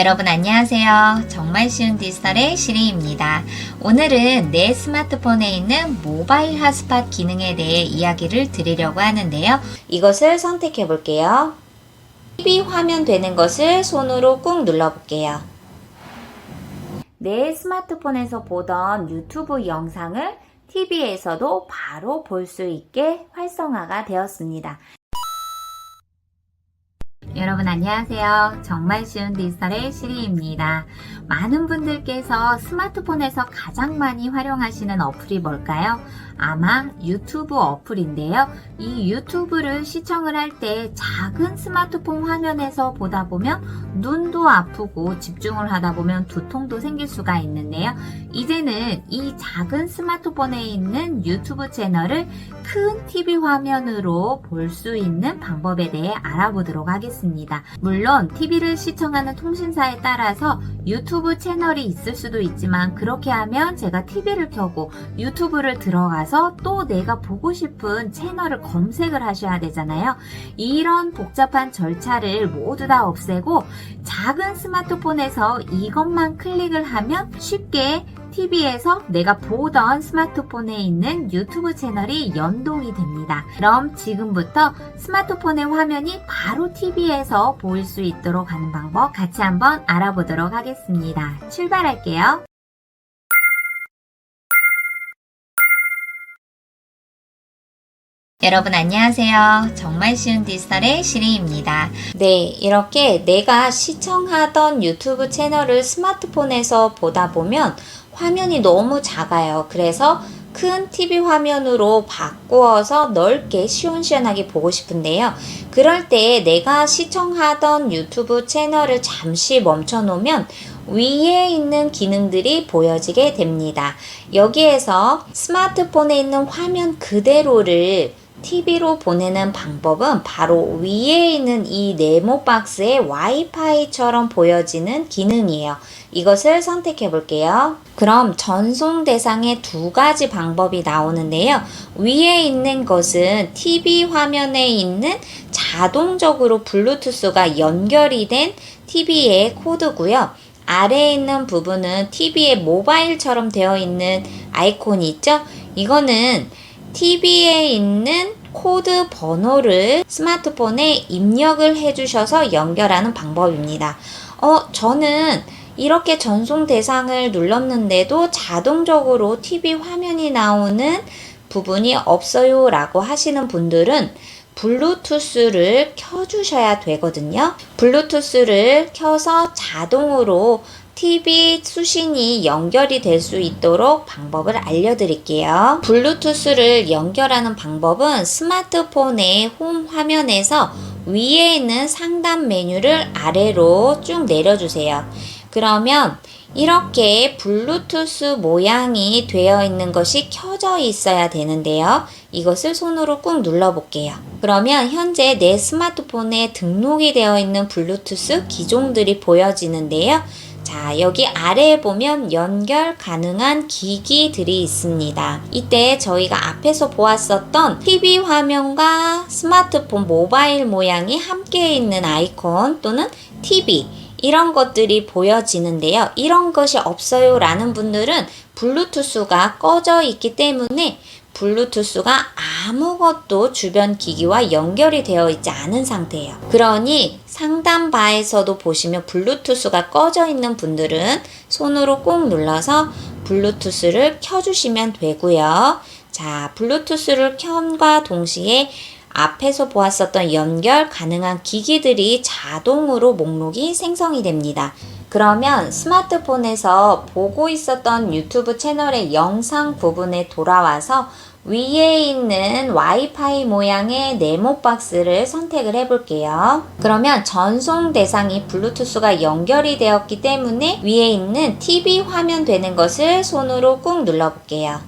여러분 안녕하세요. 정말 쉬운 디지털의 시리입니다. 오늘은 내 스마트폰에 있는 모바일 핫스팟 기능에 대해 이야기를 드리려고 하는데요. 이것을 선택해 볼게요. TV 화면 되는 것을 손으로 꾹 눌러 볼게요. 내 스마트폰에서 보던 유튜브 영상을 TV에서도 바로 볼 수 있게 활성화가 되었습니다. 여러분 안녕하세요. 정말 쉬운 디지털의 시리입니다. 많은 분들께서 스마트폰에서 가장 많이 활용하시는 어플이 뭘까요? 아마 유튜브 어플인데요. 이 유튜브를 시청을 할 때 작은 스마트폰 화면에서 보다 보면 눈도 아프고 집중을 하다 보면 두통도 생길 수가 있는데요. 이제는 이 작은 스마트폰에 있는 유튜브 채널을 큰 TV 화면으로 볼 수 있는 방법에 대해 알아보도록 하겠습니다. 물론 TV를 시청하는 통신사에 따라서 유튜브 채널이 있을 수도 있지만 그렇게 하면 제가 TV를 켜고 유튜브를 들어가서 또 내가 보고 싶은 채널을 검색을 하셔야 되잖아요. 이런 복잡한 절차를 모두 다 없애고 작은 스마트폰에서 이것만 클릭을 하면 쉽게 TV에서 내가 보던 스마트폰에 있는 유튜브 채널이 연동이 됩니다. 그럼 지금부터 스마트폰의 화면이 바로 TV에서 보일 수 있도록 하는 방법 같이 한번 알아보도록 하겠습니다. 출발할게요. 여러분 안녕하세요. 정말 쉬운 디지털의 시리입니다. 네, 이렇게 내가 시청하던 유튜브 채널을 스마트폰에서 보다 보면 화면이 너무 작아요. 그래서 큰 TV 화면으로 바꾸어서 넓게 시원시원하게 보고 싶은데요. 그럴 때 내가 시청하던 유튜브 채널을 잠시 멈춰 놓으면 위에 있는 기능들이 보여지게 됩니다. 여기에서 스마트폰에 있는 화면 그대로를 TV로 보내는 방법은 바로 위에 있는 이 네모 박스의 와이파이처럼 보여지는 기능이에요. 이것을 선택해 볼게요. 그럼 전송 대상의 두 가지 방법이 나오는데요. 위에 있는 것은 TV 화면에 있는 자동적으로 블루투스가 연결이 된 TV의 코드고요. 아래에 있는 부분은 TV의 모바일처럼 되어 있는 아이콘이 있죠? 이거는 TV에 있는 코드 번호를 스마트폰에 입력을 해주셔서 연결하는 방법입니다. 어, 저는 이렇게 전송 대상을 눌렀는데도 자동적으로 TV 화면이 나오는 부분이 없어요 라고 하시는 분들은 블루투스를 켜주셔야 되거든요. 블루투스를 켜서 자동으로 TV 수신이 연결이 될 수 있도록 방법을 알려드릴게요. 블루투스를 연결하는 방법은 스마트폰의 홈 화면에서 위에 있는 상단 메뉴를 아래로 쭉 내려주세요. 그러면 이렇게 블루투스 모양이 되어 있는 것이 켜져 있어야 되는데요. 이것을 손으로 꾹 눌러 볼게요. 그러면 현재 내 스마트폰에 등록이 되어 있는 블루투스 기종들이 보여지는데요. 자, 여기 아래에 보면 연결 가능한 기기들이 있습니다. 이때 저희가 앞에서 보았었던 TV 화면과 스마트폰 모바일 모양이 함께 있는 아이콘 또는 TV 이런 것들이 보여지는데요. 이런 것이 없어요 라는 분들은 블루투스가 꺼져 있기 때문에 블루투스가 아무것도 주변 기기와 연결이 되어 있지 않은 상태예요. 그러니 상단 바에서도 보시면 블루투스가 꺼져 있는 분들은 손으로 꾹 눌러서 블루투스를 켜주시면 되고요. 자, 블루투스를 켠과 동시에 앞에서 보았었던 연결 가능한 기기들이 자동으로 목록이 생성이 됩니다. 그러면 스마트폰에서 보고 있었던 유튜브 채널의 영상 부분에 돌아와서 위에 있는 와이파이 모양의 네모 박스를 선택을 해 볼게요. 그러면 전송 대상이 블루투스가 연결이 되었기 때문에 위에 있는 TV 화면 되는 것을 손으로 꾹 눌러 볼게요.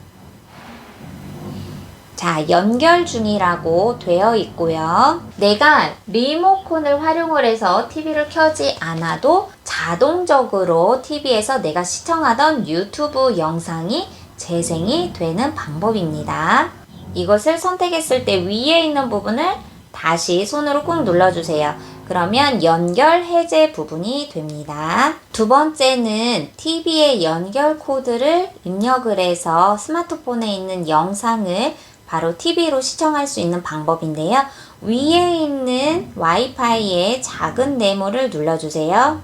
자, 연결 중이라고 되어 있고요. 내가 리모컨을 활용을 해서 TV를 켜지 않아도 자동적으로 TV에서 내가 시청하던 유튜브 영상이 재생이 되는 방법입니다. 이것을 선택했을 때 위에 있는 부분을 다시 손으로 꾹 눌러주세요. 그러면 연결 해제 부분이 됩니다. 두 번째는 TV의 연결 코드를 입력을 해서 스마트폰에 있는 영상을 바로 TV로 시청할 수 있는 방법인데요. 위에 있는 와이파이의 작은 네모를 눌러주세요.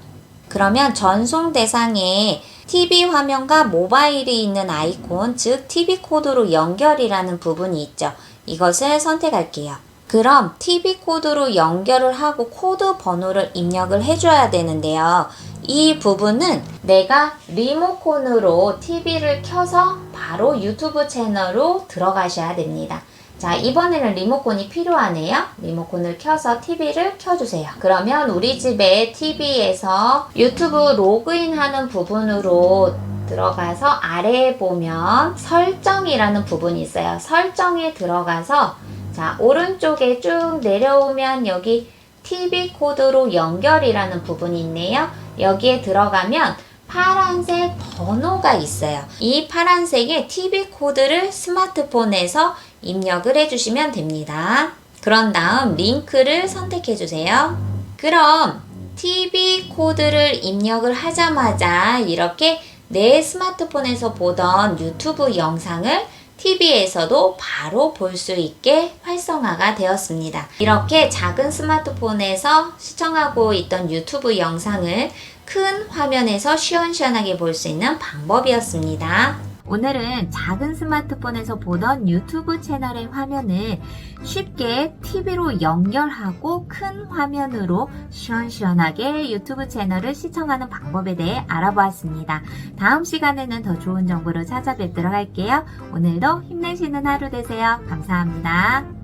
그러면 전송 대상에 TV 화면과 모바일이 있는 아이콘, 즉 TV 코드로 연결이라는 부분이 있죠. 이것을 선택할게요. 그럼 TV 코드로 연결을 하고 코드 번호를 입력을 해줘야 되는데요. 이 부분은 내가 리모컨으로 TV를 켜서 바로 유튜브 채널로 들어가셔야 됩니다. 자, 이번에는 리모컨이 필요하네요. 리모컨을 켜서 TV를 켜주세요. 그러면 우리 집에 TV에서 유튜브 로그인하는 부분으로 들어가서 아래에 보면 설정이라는 부분이 있어요. 설정에 들어가서 자, 오른쪽에 쭉 내려오면 여기 TV 코드로 연결이라는 부분이 있네요. 여기에 들어가면 파란색 번호가 있어요. 이 파란색의 TV 코드를 스마트폰에서 입력을 해주시면 됩니다. 그런 다음 링크를 선택해 주세요. 그럼 TV 코드를 입력을 하자마자 이렇게 내 스마트폰에서 보던 유튜브 영상을 TV에서도 바로 볼 수 있게 활성화가 되었습니다. 이렇게 작은 스마트폰에서 시청하고 있던 유튜브 영상을 큰 화면에서 시원시원하게 볼 수 있는 방법이었습니다. 오늘은 작은 스마트폰에서 보던 유튜브 채널의 화면을 쉽게 TV로 연결하고 큰 화면으로 시원시원하게 유튜브 채널을 시청하는 방법에 대해 알아보았습니다. 다음 시간에는 더 좋은 정보로 찾아뵙도록 할게요. 오늘도 힘내시는 하루 되세요. 감사합니다.